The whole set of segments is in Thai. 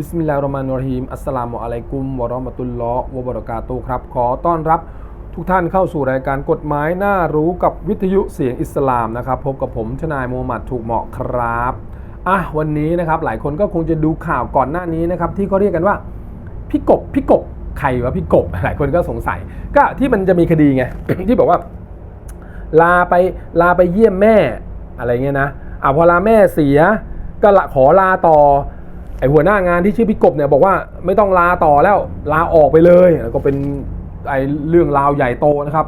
บิสมิลลาฮิรเราะห์มานิรฮีม อัสสลามุอะลัยกุม วะราะห์มะตุลลอฮ์วะบะเราะกาตุครับ ขอต้อนรับทุกท่านเข้าสู่รายการกฎหมายน่ารู้กับวิทยุเสียงอิสลามนะครับ พบกับผมทนายมูฮัมหมัดถูกเหมาะครับ อะ วันนี้นะครับ หลายคนก็คงจะดูข่าวก่อนหน้านี้นะครับ ที่เขาเรียกกันว่าพี่กบพี่กบใครวะพี่กบ หลายคนก็สงสัย ก็ที่มันจะมีคดีไง ที่บอกว่า ลาไปลาไปเยี่ยมแม่อะไรเงี้ยนะอะพอลาแม่เสีย ก็ละขอลาต่อ ไอหัวหน้างานที่ชื่อพี่กบเนี่ยบอกว่าไม่ต้องลาต่อแล้วลาออกไปเลยแล้วก็เป็นไอเรื่องราวใหญ่โตนะครับ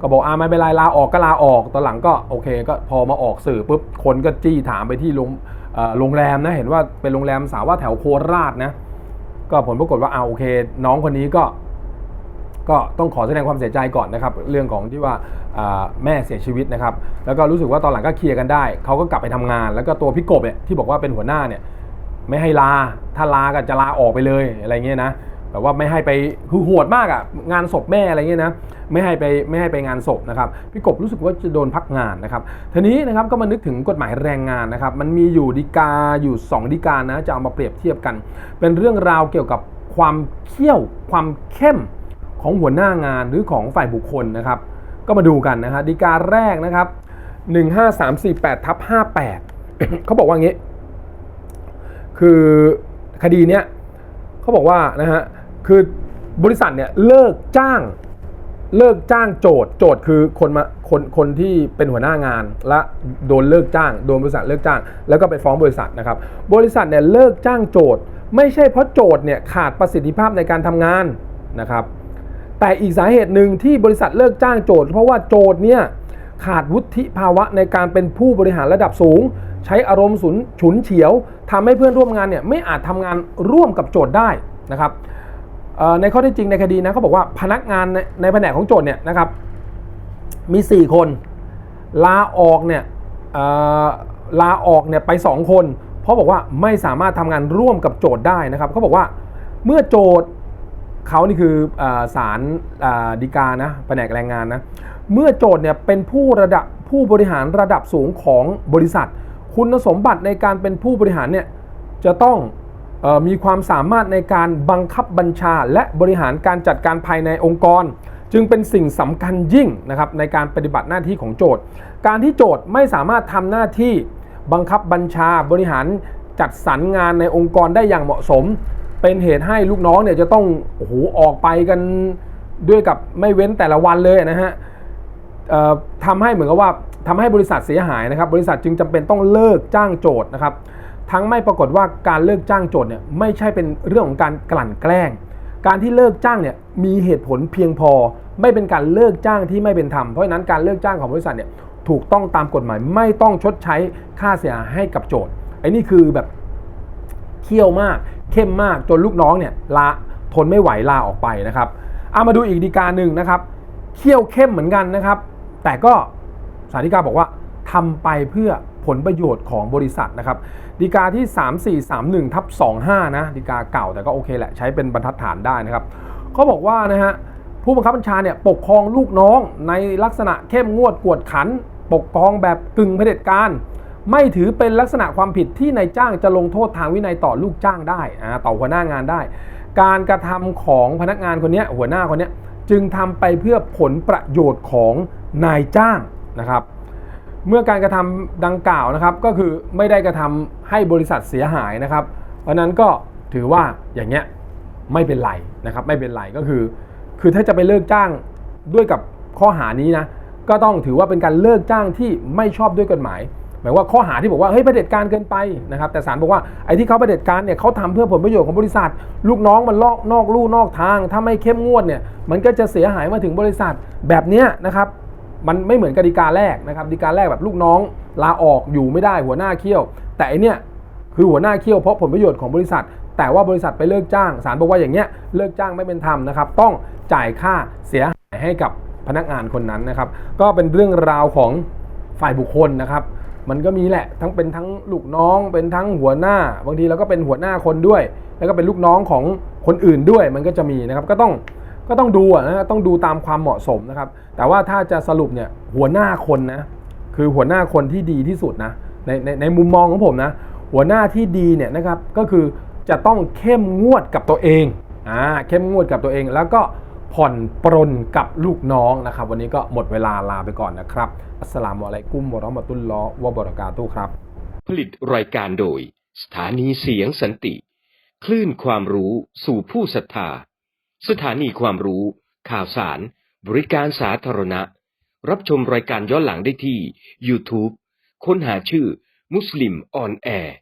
ก็บอกอ่าไม่เป็นไรลาออกก็ลาออกตอนหลังก็โอเค ก็พอมาออกสื่อปุ๊บคนก็จี้ถามไปที่โรงงแรมนะเห็นว่าเป็นโรงแรมสาวว่าแถวโคราชนะ ก็ผลปรากฏว่าอ่าโอเค น้องคนนี้ก็ ก็ต้องขอแสดงความเสียใจก่อนนะครับ เรื่องของที่ว่าแม่เสียชีวิตนะครับ แล้วก็รู้สึกว่าตอนหลังก็เคลียร์กันได้เขาก็กลับไปทำงาน แล้วก็ตัวพี่กบเนี่ยที่บอกว่าเป็นหัวหน้าเนี่ย ไม่ให้ลา ถ้าลาก็จะลาออกไปเลยอะไรเงี้ยนะแบบว่าไม่ให้ไปคือโหดมากอะ่ะงานศพแม่อะไรเงี้ยนะไม่ให้ไปไม่ให้ไปงานศพนะครับพี่กบรู้สึกว่าจะโดนพักงานนะครับทีนี้นะครับก็มานึกถึงกฎหมายแรงงานนะครับมันมีอยู่ดีกาอยู่สองดีกานะจะเอามาเปรียบเทียบกัน เป็นเรื่องราวเกี่ยวกับความเขี้ยวความเข้มของหัวหน้างานหรือของฝ่ายบุคคลนะครับ ก็มาดูกันนะฮะดีกาแรกนะครับ 15348ทับ58เขาบอกว่างี้ คือคดีเนี้ยเขาบอกว่านะฮะคือบริษัทเนี่ยเลิกจ้างเลิกจ้างโจทย์โจทย์คือคนมาคนคนที่เป็นหัวหน้างานและโดนเลิกจ้างโดนบริษัทเลิกจ้าง แล้วก็ไปฟ้องบริษัทนะครับบริษัทเนี่ยเลิกจ้างโจทย์ ไม่ใช่เพราะโจทย์เนี่ยขาดประสิทธิภาพในการทำงานนะครับแต่อีกสาเหตุหนึ่งที่บริษัทเลิกจ้างโจทย์ เพราะว่าโจทย์เนี่ย ขาดวุฒิภาวะในการเป็นผู้บริหารระดับสูง ใช้อารมณ์สุนฉุนเฉียวทำให้เพื่อนร่วมงานเนี่ยไม่อาจทำงานร่วมกับโจทย์ได้นะครับในข้อเท็จจริงในคดีนะเขาบอกว่าพนักงานในในแผนกของโจทย์เนี่ยนะครับมี 4 คนลาออกเนี่ยลาออกเนี่ยไป 2 คน เพราะบอกว่าไม่สามารถทำงานร่วมกับโจทย์ได้นะครับเขาบอกว่าเมื่อโจทย์เขานี่คืออาศาลอ่าฎีกานะแผนกแรงงานนะ เมื่อโจทย์เนี่ยเป็นผู้ระดับผู้บริหารระดับสูงของบริษัท คุณสมบัติในการเป็นผู้บริหารเนี่ยจะต้องออมีความสามารถในการบังคับบัญชา และบริหารการจัดการภายในองค์กร จึงเป็นสิ่งสำคัญยิ่งนะครับในการปฏิบัติหน้าที่ของโจทย์ การที่โจทย์ไม่สามารถทำหน้าที่บังคับบัญชาบริหารจัดสรรงานในองค์กรได้อย่างเหมาะสม เป็นเหตุให้ลูกน้องเนี่ยจะต้องโอ้โหออกไปกันด้วยกับไม่เว้นแต่ละวันเลยนะฮะ ทำให้เหมือนกับว่าทำให้บริษัทเสียหายนะครับ บริษัทจึงจำเป็นต้องเลิกจ้างโจทย์นะครับ ทั้งไม่ปรากฏว่าการเลิกจ้างโจทย์เนี่ยไม่ใช่เป็นเรื่องของการกลั่นแกล้ง การที่เลิกจ้างเนี่ยมีเหตุผลเพียงพอ ไม่เป็นการเลิกจ้างที่ไม่เป็นธรรม เพราะฉะนั้นการเลิกจ้างของบริษัทเนี่ยถูกต้องตามกฎหมายไม่ต้องชดใช้ค่าเสียหายให้กับโจทย์ไอ้นี่คือแบบเคี่ยวมากเข้มมากจนลูกน้องเนี่ยลาทนไม่ไหวลาออกไปนะครับเอามาดูอีกดีกาหนึ่งนะครับเคี่ยวเข้มเหมือนกันนะครับ แต่ก็สารดีกาบอกว่าทำไปเพื่อผลประโยชน์ของบริษัทนะครับดีกาที่ 3431ทับ25 นะดีกาเก่าแต่ก็โอเคแหละใช้เป็นบรรทัดฐานได้นะครับเขาบอกว่านะฮะผู้บังคับบัญชาเนี่ยปกครองลูกน้องในลักษณะเข้มงวดกวดขัน ปกครองแบบกึ่งเผด็จการ ไม่ถือเป็นลักษณะความผิดที่นายจ้างจะลงโทษทางวินัยต่อลูกจ้างได้อ่าต่อหัวหน้างานได้ การกระทำของพนักงานคนนี้หัวหน้าคนนี้จึงทำไปเพื่อผลประโยชน์ของ นายจ้างนะครับ เมื่อการกระทำดังกล่าวนะครับ ก็คือไม่ได้กระทำให้บริษัทเสียหายนะครับ เพราะนั้นก็ถือว่าอย่างเงี้ยไม่เป็นไรนะครับไม่เป็นไรก็คือ คือถ้าจะไปเลิกจ้างด้วยกับข้อหานี้นะก็ต้องถือว่าเป็นการเลิกจ้างที่ไม่ชอบด้วยกฎหมายหมายว่าข้อหาที่บอกว่าเฮ้ยประเผด็จการเกินไปนะครับ แต่ศาลบอกว่าไอ้ที่เขาประเผด็จการเนี่ยเขาทำเพื่อผลประโยชน์ของบริษัท ลูกน้องมันลอกนอกลู่นอกทาง ถ้าไม่เข้มงวดเนี่ยมันก็จะเสียหายมาถึงบริษัทแบบเนี้ยนะครับ มันไม่เหมือนกติกาแรกนะครับดีกาแรกแบบลูกน้องลาออกอยู่ไม่ได้หัวหน้าเขี้ยว แต่อันเนี้ยคือหัวหน้าเขี้ยวเพราะผลประโยชน์ของบริษัท แต่ว่าบริษัทไปเลิกจ้างศาลบอกว่าอย่างเงี้ยเลิกจ้างไม่เป็นธรรมนะครับ ต้องจ่ายค่าเสียหายให้กับพนักงานคนนั้นนะครับ ก็เป็นเรื่องราวของฝ่ายบุคคลนะครับมันก็มีแหละทั้งเป็นทั้งลูกน้อง เป็นทั้งหัวหน้า บางทีเราก็เป็นหัวหน้าคนด้วย แล้วก็เป็นลูกน้องของคนอื่นด้วย มันก็จะมีนะครับ ก็ต้อง ก็ต้องดูอะนะต้องดูตามความเหมาะสมนะครับ แต่ว่าถ้าจะสรุปเนี่ยหัวหน้าคนนะคือหัวหน้าคนที่ดีที่สุดนะในในในมุมมองของผมนะหัวหน้าที่ดีเนี่ยนะครับก็คือจะต้องเข้มงวดกับตัวเองอ่าเข้มงวดกับตัวเอง แล้วก็ผ่อนปรนกับลูกน้องนะครับ วันนี้ก็หมดเวลาลาไปก่อนนะครับ อัสสลามุอะลัยกุมวะราะมะตุลลอวะบะเราะกาตุครับ ผลิตรายการโดย สถานีเสียงสันติ คลื่นความรู้สู่ผู้ศรัทธา สถานีความรู้ ข่าวสาร บริการสาธารณะ รับชมรายการย้อนหลังได้ที่ YouTube ค้นหาชื่อมุสลิมออนแอร์